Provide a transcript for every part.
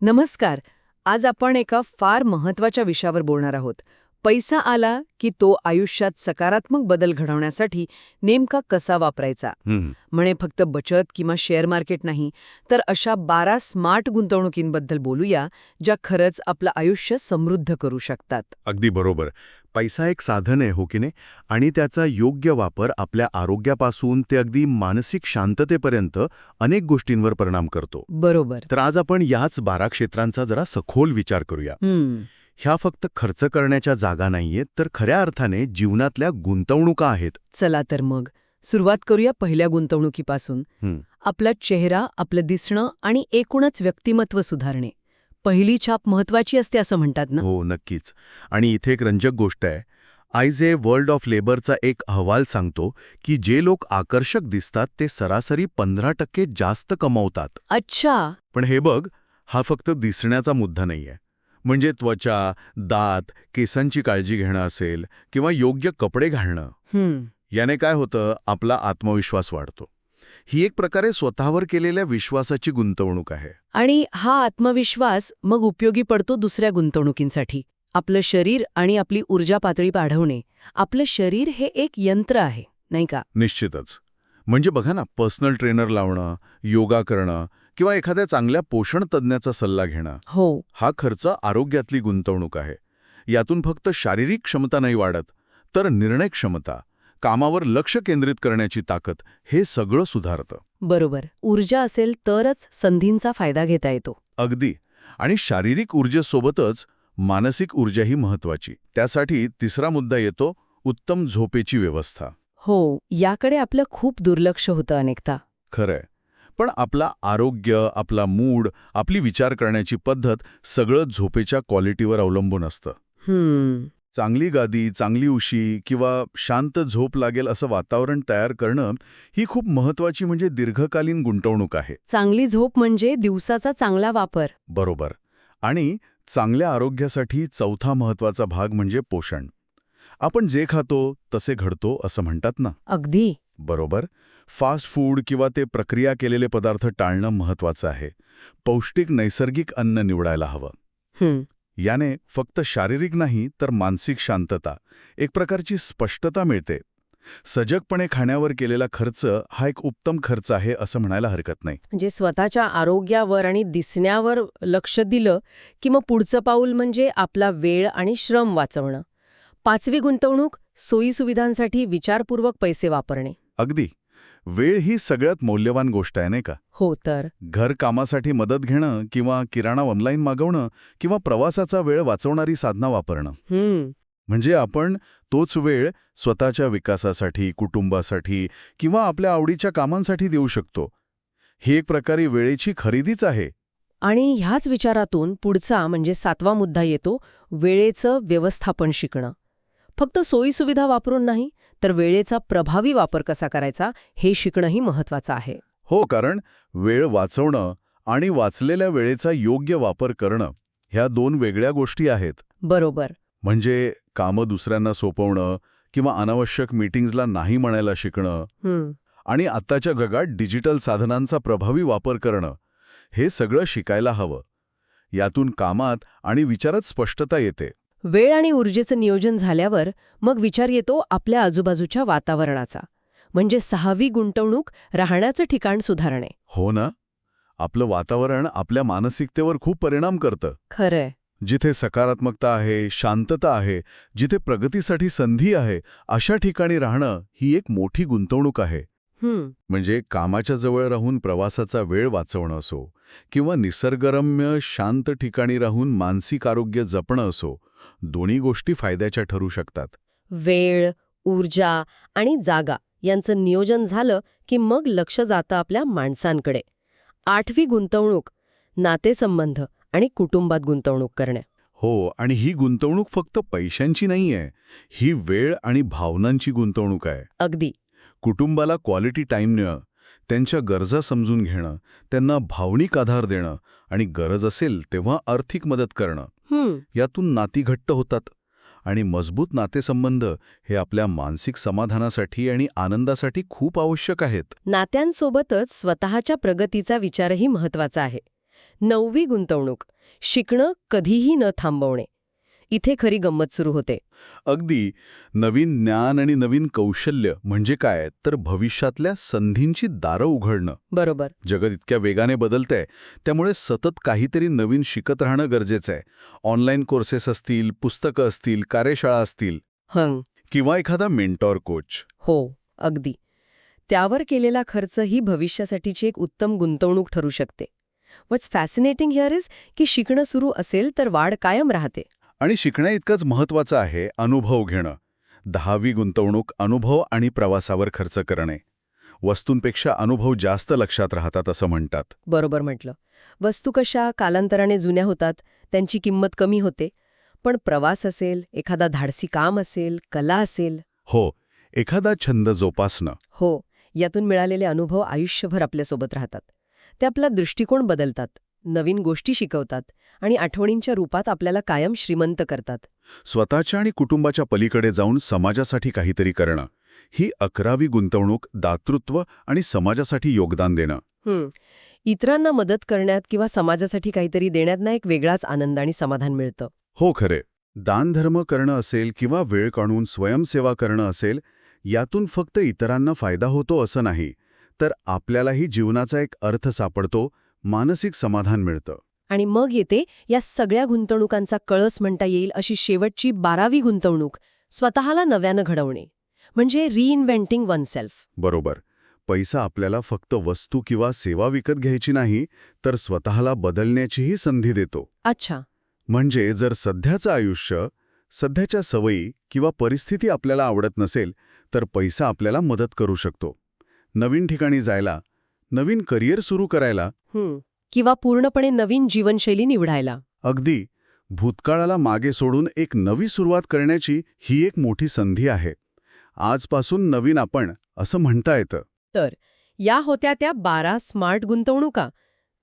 नमस्कार. आज आपण एका फार महत्त्वाच्या विषयावर बोलणार आहोत. पैसा आला की तो आयुष्यात सकारात्मक बदल घडवण्यासाठी नेमका कसा वापरायचा? म्हणे फक्त बचत किंवा शेअर मार्केट नाही तर अशा बारा स्मार्ट गुंतवणुकींबद्दल बोलूया ज्या खरंच आपलं आयुष्य समृद्ध करू शकतात. अगदी बरोबर. पैसा एक साधन आहे हो की नाही? आणि त्याचा योग्य वापर आपल्या आरोग्यापासून ते अगदी मानसिक शांततेपर्यंत अनेक गोष्टींवर परिणाम करतो. बरोबर. तर आज आपण याच बारा क्षेत्रांचा जरा सखोल विचार करूया. ह्या फक्त खर्च करण्याच्या जागा नाहीयेत तर खऱ्या अर्थाने जीवनातल्या गुंतवणुका आहेत. चला तर मग सुरुवात करूया पहिल्या गुंतवणुकीपासून. आपला चेहरा आपलं दिसणं आणि एकूणच व्यक्तिमत्व सुधारणे. पहिली छाप महत्वाची असते असं म्हणतात ना? हो नक्कीच. आणि इथे एक रंजक गोष्ट आहे. आयजे वर्ल्ड ऑफ लेबरचा एक अहवाल सांगतो की जे लोक आकर्षक दिसतात ते सरासरी पंधरा टक्के जास्त कमावतात. अच्छा! पण हे बघ हा फक्त दिसण्याचा मुद्दा नाहीये. म्हणजे त्वचा दात केसांची काळजी घेणं असेल किंवा योग्य कपडे घालणं. याने काय होतं? आपला आत्मविश्वास वाढतो. ही एक प्रकारे स्वतःवर केलेल्या विश्वासाची गुंतवणूक आहे. आणि हा आत्मविश्वास मग उपयोगी पडतो दुसऱ्या गुंतवणुकींसाठी. आपलं शरीर आणि आपली ऊर्जा पातळी वाढवणे. आपलं शरीर हे एक यंत्र आहे नाही का? निश्चितच. म्हणजे बघा ना पर्सनल ट्रेनर लावणं योगा करणं किंवा एखाद्या चांगल्या पोषण तज्ज्ञाचा सल्ला घेणं. हो. हा खर्च आरोग्यातली गुंतवणूक आहे. यातून फक्त शारीरिक क्षमता नाही वाढत तर निर्णय क्षमता कामावर लक्ष केंद्रित करण्याची ताकद हे सगळं सुधारतं. बरोबर. ऊर्जा असेल तरच संधींचा फायदा घेता येतो. अगदी. आणि शारीरिक ऊर्जेसोबतच मानसिक ऊर्जाही महत्वाची त्यासाठी तिसरा मुद्दा येतो उत्तम झोपेची व्यवस्था. हो. याकडे आपलं खूप दुर्लक्ष होतं अनेकदा. खरंय. पण आपला आरोग्य आपला मूड आपली विचार करण्याची पद्धत सगळं झोपेच्या क्वालिटीवर अवलंबून असतं. चांगली गादी चांगली उशी किंवा शांत झोप लागेल असं वातावरण तयार करणं ही खूप महत्वाची म्हणजे दीर्घकालीन गुंतवणूक आहे. चांगली झोप म्हणजे दिवसाचा चांगला वापर. बरोबर. आणि चांगल्या आरोग्यासाठी चौथा महत्त्वाचा भाग म्हणजे पोषण. आपण जे खातो तसे घडतो असं म्हणतात ना? अगदी. बरोबर? फास्ट फूड किंवा ते प्रक्रिया केलेले पदार्थ टाळणं महत्वाचं आहे. पौष्टिक नैसर्गिक अन्न निवडायला हवं. याने फक्त शारीरिक नाही तर मानसिक शांतता एक प्रकारची स्पष्टता मिळते. सजगपणे खाण्यावर केलेला खर्च हा एक उत्तम खर्च आहे असं म्हणायला हरकत नाही. म्हणजे स्वतःच्या आरोग्यावर आणि दिसण्यावर लक्ष दिलं की मग पुढचं पाऊल म्हणजे आपला वेळ आणि श्रम वाचवणं. पाचवी गुंतवणूक सोयीसुविधांसाठी विचारपूर्वक पैसे वापरणे. अगदी. वेळ ही सगळ्यात मौल्यवान गोष्ट आहे नाही का? हो तर. घर कामासाठी मदत घेणं किंवा किराणा ऑनलाईन मागवणं किंवा प्रवासाचा वेळ वाचवणारी साधना वापरणं. म्हणजे आपण तोच वेळ स्वतःच्या विकासासाठी कुटुंबासाठी किंवा आपल्या आवडीच्या कामांसाठी देऊ शकतो. ही एक प्रकारे वेळेची खरेदीच आहे. आणि ह्याच विचारातून पुढचा म्हणजे सातवा मुद्दा येतो वेळेचं व्यवस्थापन शिकणं. फक्त सोयीसुविधा वापरून नाही तर वेळेचा प्रभावी वापर कसा करायचा हे शिकणंही महत्वाचं आहे. हो कारण वेळ वाचवणं आणि वाचलेल्या वेळेचा योग्य वापर करणं ह्या दोन वेगळ्या गोष्टी आहेत. बरोबर. म्हणजे कामं दुसऱ्यांना सोपवणं किंवा अनावश्यक मीटिंग्जला नाही म्हणायला शिकणं आणि आत्ताच्या जगात डिजिटल साधनांचा प्रभावी वापर करणं हे सगळं शिकायला हवं. यातून कामात आणि विचारात स्पष्टता येते. वेळ आणि ऊर्जेचं नियोजन झाल्यावर मग विचार येतो आपल्या आजूबाजूच्या वातावरणाचा. म्हणजे सहावी गुंतवणूक राहण्याचं ठिकाण सुधारणे. हो ना? आपलं वातावरण आपल्या मानसिकतेवर खूप परिणाम करतं. खरंय. जिथे सकारात्मकता आहे शांतता आहे जिथे प्रगतीसाठी संधी आहे अशा ठिकाणी राहणं ही एक मोठी गुंतवणूक आहे. म्हणजे कामाच्या जवळ राहून प्रवासाचा वेळ वाचवणं असो किंवा निसर्गरम्य शांत ठिकाणी राहून मानसिक आरोग्य जपणं असो दोन्ही गोष्टी फायद्याच्या ठरू शकतात. वेळ ऊर्जा आणि जागा यांचं नियोजन झालं की मग लक्ष जातं आपल्या माणसांकडे. आठवी गुंतवणूक नातेसंबंध आणि कुटुंबात गुंतवणूक करणे. हो आणि ही गुंतवणूक फक्त पैशांची नाहीये ही वेळ आणि भावनांची गुंतवणूक आहे. अगदी. कुटुंबाला क्वालिटी टाईम देणं त्यांच्या गरजा समजून घेणं त्यांना भावनिक आधार देणं आणि गरज असेल तेव्हा आर्थिक मदत करणं. यातून नाती घट्ट होतात आणि मजबूत नातेसंबंध हे आपल्या मानसिक समाधानासाठी आणि आनंदासाठी खूप आवश्यक आहेत. नात्यांसोबतच स्वतःच्या प्रगतीचा विचारही महत्त्वाचा आहे. नववी गुंतवणूक शिकणं कधीही न थांबवणे. इथे खरी गंमत सुरू होते. अगदी. नवीन ज्ञान आणि नवीन कौशल्य म्हणजे काय? तर भविष्यातल्या संधींची दारं उघडणं. बरोबर. जगत इतक्या वेगाने बदलतंय त्यामुळे सतत काहीतरी नवीन शिकत राहणं गरजेचं आहे. ऑनलाईन कोर्सेस असतील पुस्तकं असतील कार्यशाळा असतील. हं. किंवा एखादा मेंटॉर कोच. हो अगदी. त्यावर केलेला खर्च ही भविष्यासाठीची एक उत्तम गुंतवणूक ठरू शकते. वॉट्स फॅसिनेटिंग हिअर इज की शिकणं सुरू असेल तर वाढ कायम राहते. आणि शिकण्या इतकंच महत्वाचं आहे अनुभव घेणं. दहावी गुंतवणूक अनुभव आणि प्रवासावर खर्च करणे. वस्तूंपेक्षा अनुभव जास्त लक्षात राहतात असं म्हणतात. बरोबर म्हटलं. वस्तू कशा कालांतराने जुन्या होतात त्यांची किंमत कमी होते. पण प्रवास असेल एखादा धाडसी काम असेल कला असेल. हो एखादा छंद जोपासणं. हो यातून मिळालेले अनुभव आयुष्यभर आपल्यासोबत राहतात. ते आपला दृष्टिकोन बदलतात. नवीन गोष्टी शिकवतात आणि आठवणींच्या रूपात आपल्याला कायम श्रीमंत करतात. स्वतःच्या आणि कुटुंबाच्या पलीकडे जाऊन समाजासाठी काहीतरी करणं ही अकरावी गुंतवणूक दातृत्व आणि समाजासाठी योगदान देणं. इतरांना मदत करण्यात किंवा समाजासाठी काहीतरी देण्यात ना एक वेगळाच आनंद आणि समाधान मिळतं. हो खरे. दानधर्म करणं असेल किंवा वेळ काढून स्वयंसेवा करणं असेल यातून फक्त इतरांना फायदा होतो असं नाही तर आपल्यालाही जीवनाचा एक अर्थ सापडतो मानसिक समाधान मिळतं. आणि मग येते या सगळ्या गुंतवणुकांचा कळस म्हणता येईल अशी शेवटची बारावी गुंतवणूक स्वतःला नव्यानं घडवणे. म्हणजे रिइन्व्हेंटिंग वनसेल्फ बरोबर. पैसा आपल्याला फक्त वस्तू किंवा सेवा विकत घ्यायची नाही तर स्वतःला बदलण्याचीही संधी देतो. अच्छा. म्हणजे जर सध्याचं आयुष्य सध्याच्या सवयी किंवा परिस्थिती आपल्याला आवडत नसेल तर पैसा आपल्याला मदत करू शकतो. नवीन ठिकाणी जायला नवीन करिअर सुरू करायला. किंवा पूर्णपणे नवीन जीवनशैली निवडायला. अगदी. भूतकाळाला मागे सोडून एक नवी सुरुवात करण्याची ही एक मोठी संधी आहे. आजपासून नवीन आपण असं म्हणता येतं. तर या होत्या त्या बारा स्मार्ट गुंतवणुका.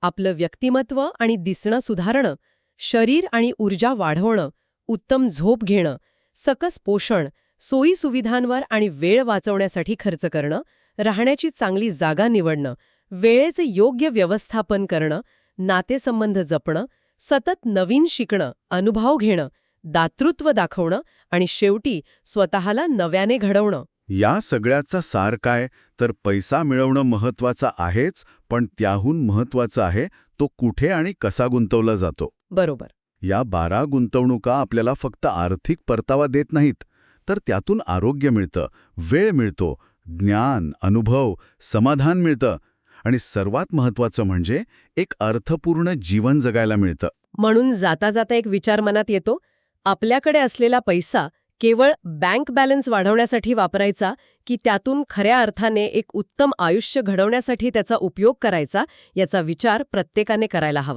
आपलं व्यक्तिमत्व आणि दिसणं सुधारणं शरीर आणि ऊर्जा वाढवणं उत्तम झोप घेणं सकस पोषण सोयीसुविधांवर आणि वेळ वाचवण्यासाठी खर्च करणं राहण्याची चांगली जागा निवडणं वेळेचे योग्य व्यवस्थापन करणं नातेसंबंध जपणं सतत नवीन शिकणं अनुभव घेणं दातृत्व दाखवणं आणि शेवटी स्वतःला नव्याने घडवणं. या सगळ्याचा सार काय? तर पैसा मिळवणं महत्त्वाचा आहेच पण त्याहून महत्वाचं आहे तो कुठे आणि कसा गुंतवला जातो? बरोबर. या बारा गुंतवणुका आपल्याला फक्त आर्थिक परतावा देत नाहीत तर त्यातून आरोग्य मिळतं वेळ मिळतो ज्ञान अनुभव समाधान मिळतं आणि सर्वात महत्वाचं म्हणजे एक अर्थपूर्ण जीवन जगायला मिळतं. म्हणून जाता जाता एक विचार मनात येतो आपल्याकडे असलेला पैसा केवळ बँक बॅलन्स वाढवण्यासाठी वापरायचा की त्यातून खऱ्या अर्थाने एक उत्तम आयुष्य घडवण्यासाठी त्याचा उपयोग करायचा याचा विचार प्रत्येकाने करायला हवा.